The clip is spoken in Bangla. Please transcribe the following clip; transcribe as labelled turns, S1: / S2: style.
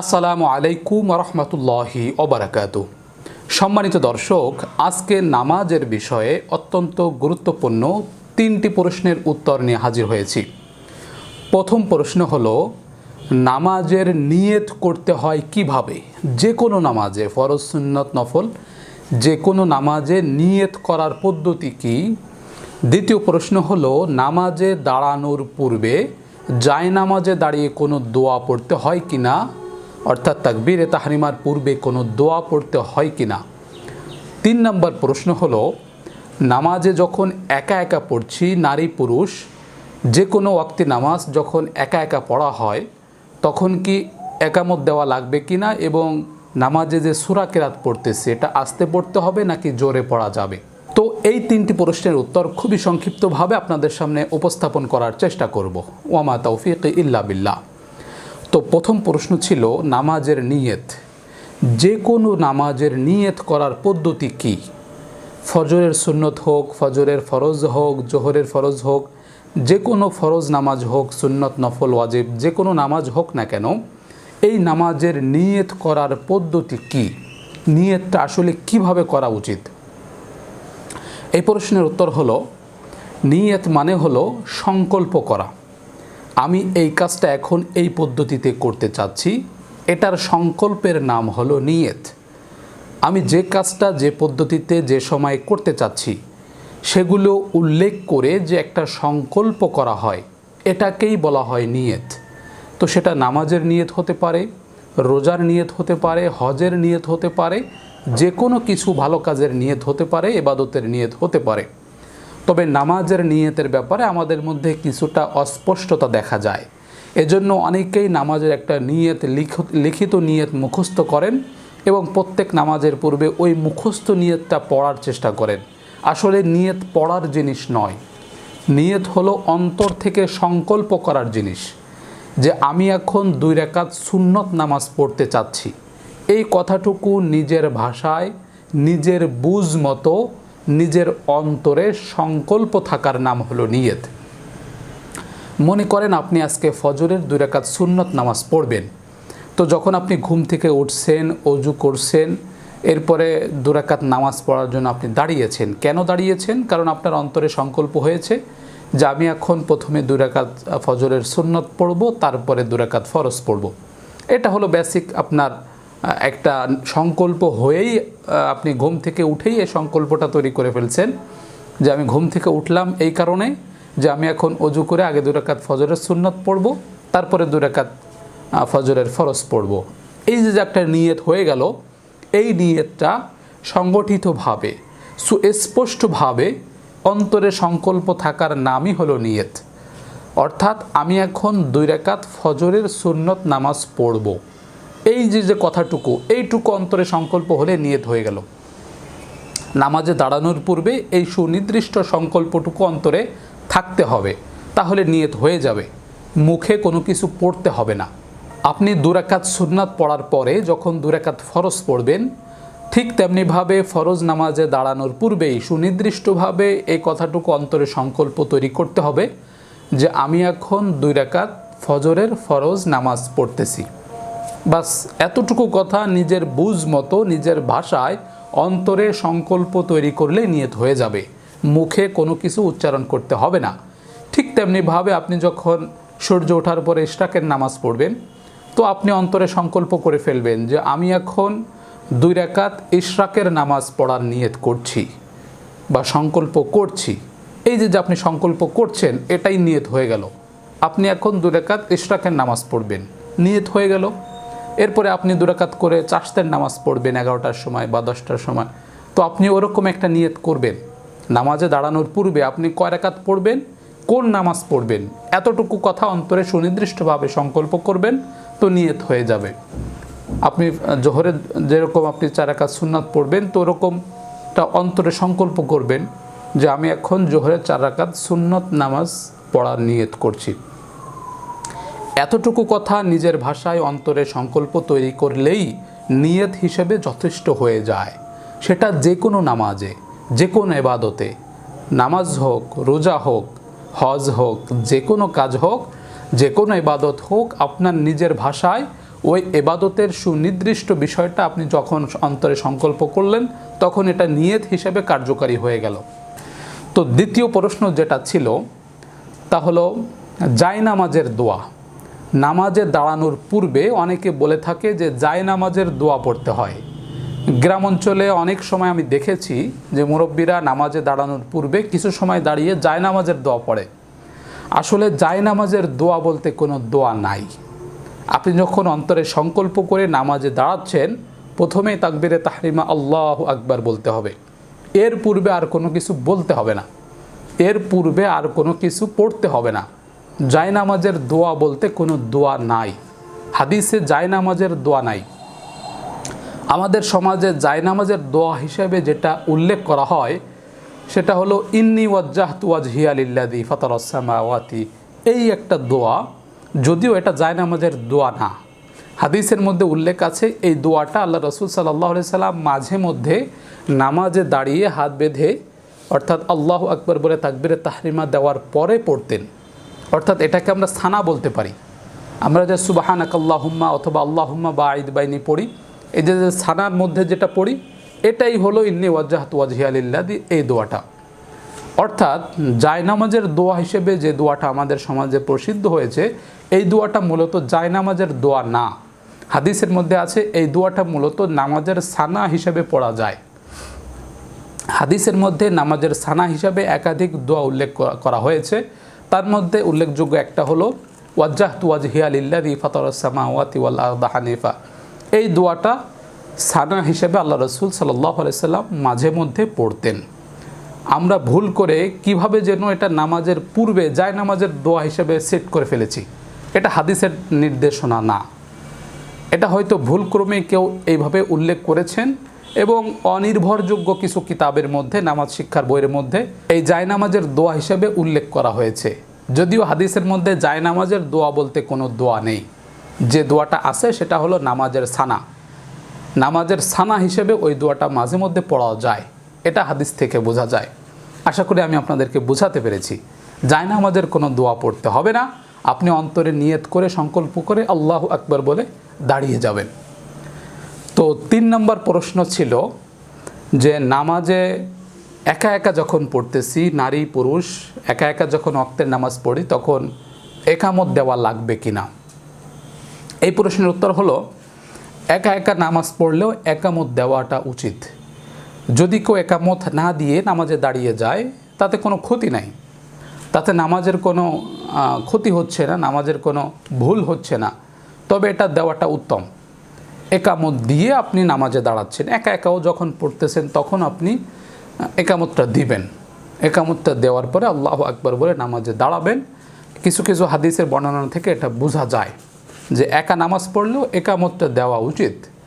S1: আসসালামু আলাইকুম রহমতুল্লাহি ওবরাকাতু। সম্মানিত দর্শক, আজকে নামাজের বিষয়ে অত্যন্ত গুরুত্বপূর্ণ তিনটি প্রশ্নের উত্তর নিয়ে হাজির হয়েছি। প্রথম প্রশ্ন হলো, নামাজের নিয়ত করতে হয় কীভাবে? যে কোনো নামাজে ফরজ, সুন্নত, নফল যে কোনো নামাজে নিয়ত করার পদ্ধতি কি? দ্বিতীয় প্রশ্ন হলো, নামাজে দাঁড়ানোর পূর্বে জায় নামাজে দাঁড়িয়ে কোনো দোয়া পড়তে হয় কি না অর্থাৎ তাকবীরে তাহরিমার পূর্বে কোনো দোয়া পড়তে হয় কি না? তিন নম্বর প্রশ্ন হলো, নামাজে যখন একা একা পড়ছি নারী পুরুষ, যে কোনো ওয়াক্তি নামাজ যখন একা একা পড়া হয়, তখন কি একামত দেওয়া লাগবে কি না এবং নামাজে যে সুরা কেরাত পড়তেছে এটা আস্তে পড়তে হবে নাকি জোরে পড়া যাবে? তো এই তিনটি প্রশ্নের উত্তর খুবই সংক্ষিপ্তভাবে আপনাদের সামনে উপস্থাপন করার চেষ্টা করব। ওয়ামা তৌফিক ইল্লা বিল্লাহ। তো প্রথম প্রশ্ন ছিল, নামাজের নিয়ত। যে কোনো নামাজের নিয়ত করার পদ্ধতি কি? ফজরের সুন্নত হোক, ফজরের ফরজ হোক, জোহরের ফরজ হোক, যে কোনো ফরজ নামাজ হোক, সুন্নত, নফল, ওয়াজিব, যে কোনো নামাজ হোক না কেন, এই নামাজের নিয়ত করার পদ্ধতি কি? নিয়তটা আসলে কীভাবে করা উচিত? এই প্রশ্নের উত্তর হলো, নিয়ত মানে হলো সংকল্প করা। আমি এই কাজটা এখন এই পদ্ধতিতে করতে চাচ্ছি। এটার সংকল্পের নাম হলো নিয়ত। আমি যে কাজটা, যে পদ্ধতিতে, যে সময় করতে চাচ্ছি, সেগুলো উল্লেখ করে যে একটা সংকল্প করা হয়, এটাকেই বলা হয় নিয়ত। তো সেটা নামাজের নিয়ত হতে পারে, রোজার নিয়ত হতে পারে, হজের নিয়ত হতে পারে যে কোনো কিছু ভালো কাজের নিয়ত হতে পারে, এবাদতের নিয়ত হতে পারে। তবে নামাজের নিয়তের ব্যাপারে আমাদের মধ্যে কিছুটা অস্পষ্টতা দেখা যায়। এজন্য অনেকেই নামাজের একটা নিয়ত লিখ- লিখিত নিয়ত মুখস্থ করেন এবং প্রত্যেক নামাজের পূর্বে ওই মুখস্থ নিয়তটা পড়ার চেষ্টা করেন। আসলে নিয়ত পড়ার জিনিস নয়। নিয়ত হলো অন্তর থেকে সংকল্প করার জিনিস। যে আমি এখন দুই রেখাত সুন্নত নামাজ পড়তে চাচ্ছি। এই কথাটুকু নিজের ভাষায়, নিজের বুঝ মতো নিজের অন্তরে সংকল্প থাকার নাম হলো নিয়ত। মনে করেন আপনি আজকে ফজরের দুই রেখাত সুন্নত নামাজ পড়বেন। তো যখন আপনি ঘুম থেকে উঠছেন, অজু করছেন, এরপরে দুরাকাত নামাজ পড়ার জন্য আপনি দাঁড়িয়েছেন। কেন দাঁড়িয়েছেন? কারণ আপনার অন্তরে সংকল্প হয়েছে যে আমি এখন প্রথমে দুরাকাত ফজরের সুন্নত পড়ব, তারপরে দুরাকাত ফরজ পড়ব। এটা হলো বেসিক আপনার একটা সংকল্প হয়েই আপনি ঘুম থেকে উঠেই এই সংকল্পটা তৈরি করে ফেলছেন যে আমি ঘুম থেকে উঠলাম এই কারণে যে আমি এখন অজু করে আগে দুরাকাত ফজরের সুন্নত পড়ব, তারপরে দুরাকাত ফজরের ফরজ পড়ব। এই যে একটা নিয়ত হয়ে গেল, এই নিয়তটা সংগঠিতভাবে, সুস্পষ্টভাবে অন্তরে সংকল্প থাকার নামই হলো নিয়ত। অর্থাৎ আমি এখন দুই রেকাত ফজরের সুন্নত নামাজ পড়ব। এই যে যে কথাটুকু, এইটুকু অন্তরে সংকল্প হলে নিয়ত হয়ে গেল। নামাজে দাঁড়ানোর পূর্বে এই সুনির্দিষ্ট সংকল্পটুকু অন্তরে থাকতে হবে, তাহলে নিয়ত হয়ে যাবে। মুখে কোনো কিছু পড়তে হবে না। আপনি দুরাকাত সুন্নাত পড়ার পরে যখন দুরাকাত ফরজ পড়বেন, ঠিক তেমনিভাবে ফরজ নামাজে দাঁড়ানোর পূর্বেই সুনির্দিষ্টভাবে এই কথাটুকু অন্তরে সংকল্প তৈরি করতে হবে যে, আমি এখন দুই রাকাত ফজরের ফরজ নামাজ পড়তেছি। বাস এতটুকু কথা নিজের বুঝ মতো, নিজের ভাষায় অন্তরে সংকল্প তৈরি করলে নিয়ত হয়ে যাবে। মুখে কোনো কিছু উচ্চারণ করতে হবে না। ঠিক তেমনিভাবে আপনি যখন সূর্য ওঠার পরে ইশরাকের নামাজ পড়বেন, তো আপনি অন্তরে সংকল্প করে ফেলবেন যে আমি এখন দুই রাকাত ইশরাকের নামাজ পড়ার নিয়ত করছি বা সংকল্প করছি। এই যে যে আপনি সংকল্প করছেন, এটাই নিয়ত হয়ে গেল। আপনি এখন দুরাকাত ইশরাকের নামাজ পড়বেন। নিয়ত হয়ে গেল। এরপরে আপনি দুরাকাত করে চাষতের নামাজ পড়বেন এগারোটার সময় বা দশটার সময়। তো আপনি ওরকম একটা নিয়ত করবেন। নামাজে দাঁড়ানোর পূর্বে আপনি কয় রাকাত পড়বেন? কোন নামাজ পড়বেন? এতটুকু কথা অন্তরে সুনির্দিষ্টভাবে সংকল্প করবেন, তো নিয়ত হয়ে যাবে। আপনি জোহরে যেরকম আপনি চার একাত সুন্নাত পড়বেন, তো ওরকমটা অন্তরে সংকল্প করবেন যে আমি এখন জোহরের চার রাকাত সুন্নত নামাজ পড়ার নিয়ত করছি। এতটুকু কথা নিজের ভাষায় অন্তরে সংকল্প তৈরি করলেই নিয়ত হিসেবে যথেষ্ট হয়ে যায়। সেটা যে কোনো নামাজে, যে কোনো এবাদতে। নামাজ হোক, রোজা হোক, হজ হোক, যে কোনো কাজ হোক, যে কোনো এবাদত হোক, আপনার নিজের ভাষায় ওই এবাদতের সুনির্দিষ্ট বিষয়টা আপনি যখন অন্তরে সংকল্প করলেন, তখন এটা নিয়ত হিসেবে কার্যকারী হয়ে গেল। তো দ্বিতীয় প্রশ্ন যেটা ছিল, তা হলো জায়নামাজের দোয়া নামাজে দাঁড়ানোর পূর্বে অনেকে বলে থাকে যে জায়নামাজের দোয়া পড়তে হয়। গ্রাম অঞ্চলে অনেক সময় আমি দেখেছি যে মুরব্বীরা নামাজে দাঁড়ানোর পূর্বে কিছু সময় দাঁড়িয়ে জায়নামাজের দোয়া পড়ে। আসলে জায়নামাজের দোয়া বলতে কোনো দোয়া নাই। আপনি যখন অন্তরে সংকল্প করে নামাজে দাঁড়াচ্ছেন প্রথমেই তাকবিরে তাহরিমা আল্লাহ আকবার বলতে হবে। এর পূর্বে আর কোনো কিছু বলতে হবে না। এর পূর্বে আর কোনো কিছু পড়তে হবে না। জায়নামাজের দোয়া বলতে কোনো দোয়া নাই। হাদিসে জায়নামাজের দোয়া নাই। আমাদের সমাজে জায়নামাজের দোয়া হিসেবে যেটা উল্লেখ করা হয়, সেটা হলো, ইন্নি ওয়াজ্জাহ তুয়াজ হিয়ালিল্লাদি ফতরসামাওয়াতি এই একটা দোয়া, যদিও এটা জায়নামাজের দোয়া না। হাদিসের মধ্যে উল্লেখ আছে, এই দোয়াটা আল্লাহ রসুল সাল্লাহ সাল্লাম মাঝে মধ্যে নামাজে দাঁড়িয়ে হাত বেঁধে, অর্থাৎ আল্লাহ আকবর বলে তাকবিরে তাহরিমা দেওয়ার পরে পড়তেন। অর্থাৎ এটাকে আমরা সানা বলতে পারি। আমরা যে সুবাহান আকাল্লাহুম্মা অথবা আল্লাহুম্মা বা আইদ বাইনি পড়ি, এই যে সানার মধ্যে যেটা পড়ি, এটাই হলো ইন্নি ওয়াজাহাত ওয়াজহিয়ালিল্লাদি এই দোয়াটা। অর্থাৎ জায়নামাজের দোয়া হিসেবে যে দোয়াটা আমাদের সমাজে প্রসিদ্ধ হয়েছে, এই দোয়াটা মূলত জায়নামাজের দোয়া না। হাদিসের মধ্যে আছে, এই দোয়াটা মূলত নামাজের সানা হিসেবে পড়া যায়। হাদিসের মধ্যে নামাজের সানা হিসাবে একাধিক দোয়া উল্লেখ করা হয়েছে। তার মধ্যে উল্লেখযোগ্য একটা হলো ওয়াজ্জাহ তুয়াজ হিয়ালিল্লাদি ফতরসামা ওয়াতি আরদা হানিফা। এই দোয়াটা সানা হিসেবে আল্লাহ রসুল সাল্লাহ সাল্লাম মাঝে মধ্যে পড়তেন। আমরা ভুল করে কীভাবে যেন এটা নামাজের পূর্বে যায় নামাজের দোয়া হিসেবে সেট করে ফেলেছি। এটা হাদিসের নির্দেশনা না। এটা হয়তো ভুলক্রমে কেউ এইভাবে উল্লেখ করেছেন এবং অনির্ভরযোগ্য কিছু কিতাবের মধ্যে, নামাজ শিক্ষার বইয়ের মধ্যে, এই জায়নামাজের দোয়া হিসেবে উল্লেখ করা হয়েছে। যদিও হাদিসের মধ্যে জায়নামাজের দোয়া বলতে কোনো দোয়া নেই। যে দোয়াটা আছে, সেটা হলো নামাজের সানা। নামাজের সানা হিসেবে ওই দোয়াটা মাঝে মধ্যে পড়া যায়। এটা হাদিস থেকে বোঝা যায়। আশা করি আমি আপনাদেরকে বোঝাতে পেরেছি। আমাদের কোনো দোয়া পড়তে হবে না। আপনি অন্তরে নিয়ত করে, সংকল্প করে আল্লাহ আকবর বলে দাঁড়িয়ে যাবেন। তিন নম্বর প্রশ্ন ছিল যে নামাজে একা একা যখন পড়তেছি, নারী, পুরুষ, একা একা যখন অক্তের নামাজ পড়ি, তখন একামত দেওয়া লাগবে কি না এই প্রশ্নের উত্তর হলো, একা একা নামাজ পড়লেও একামত দেওয়াটা উচিত। যদি কেউ একামত না দিয়ে নামাজে দাঁড়িয়ে যায়, তাতে কোনো ক্ষতি নাই। তাতে নামাজের কোনো ক্ষতি হচ্ছে না, নামাজের কোনো ভুল হচ্ছে না। তবে এটা দেওয়াটা উত্তম। একামত দিয়ে আপনি নামাজে দাঁড়াচ্ছেন। একা একাও যখন পড়তেছেন, তখন আপনি একামতটা দিবেন। একামতটা দেওয়ার পরে আল্লাহ আকবর বলে নামাজে দাঁড়াবেন। কিছু কিছু হাদিসের বর্ণনা থেকে এটা বোঝা যায় যে একা নামাজ পড়লেও একামতটা দেওয়া উচিত।